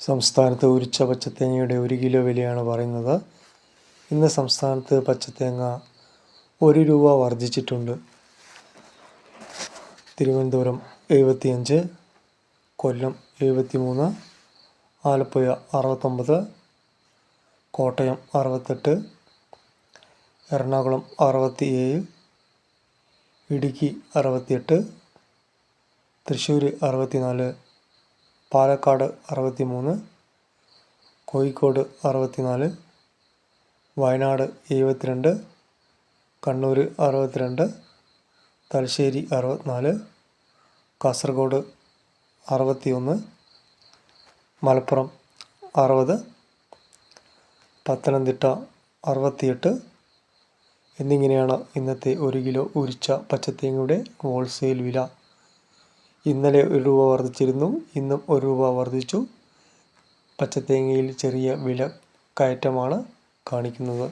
സംസ്ഥാനത്ത് ഉരിച്ച പച്ചത്തേങ്ങയുടെ ഒരു കിലോ വിലയാണ് പറയുന്നത്. ഇന്ന് സംസ്ഥാനത്ത് പച്ചത്തേങ്ങ ഒരു രൂപ വർദ്ധിച്ചിട്ടുണ്ട്. തിരുവനന്തപുരം എഴുപത്തിയഞ്ച് കൊല്ലം എഴുപത്തി മൂന്ന് ആലപ്പുഴ അറുപത്തൊമ്പത് കോട്ടയം അറുപത്തെട്ട് എറണാകുളം അറുപത്തി ഏഴ് ഇടുക്കി അറുപത്തിയെട്ട് തൃശ്ശൂർ അറുപത്തിനാല് പാലക്കാട് അറുപത്തി മൂന്ന് കോഴിക്കോട് അറുപത്തിനാല് വയനാട് എഴുപത്തിരണ്ട് കണ്ണൂർ അറുപത്തിരണ്ട് തലശ്ശേരി അറുപത്തിനാല് കാസർഗോഡ് അറുപത്തി ഒന്ന് മലപ്പുറം അറുപത് പത്തനംതിട്ട അറുപത്തിയെട്ട് എന്നിങ്ങനെയാണ് ഇന്നത്തെ ഒരു കിലോ ഉരിച്ച പച്ചത്തേങ്ങയുടെ ഹോൾസെയിൽ വില. ഇന്നലെ ഒരു രൂപ വർദ്ധിച്ചിരുന്നു. ഇന്നും ഒരു രൂപ വർദ്ധിച്ചു. പച്ചത്തേങ്ങയിൽ ചെറിയ വില കയറ്റമാണ് കാണിക്കുന്നത്.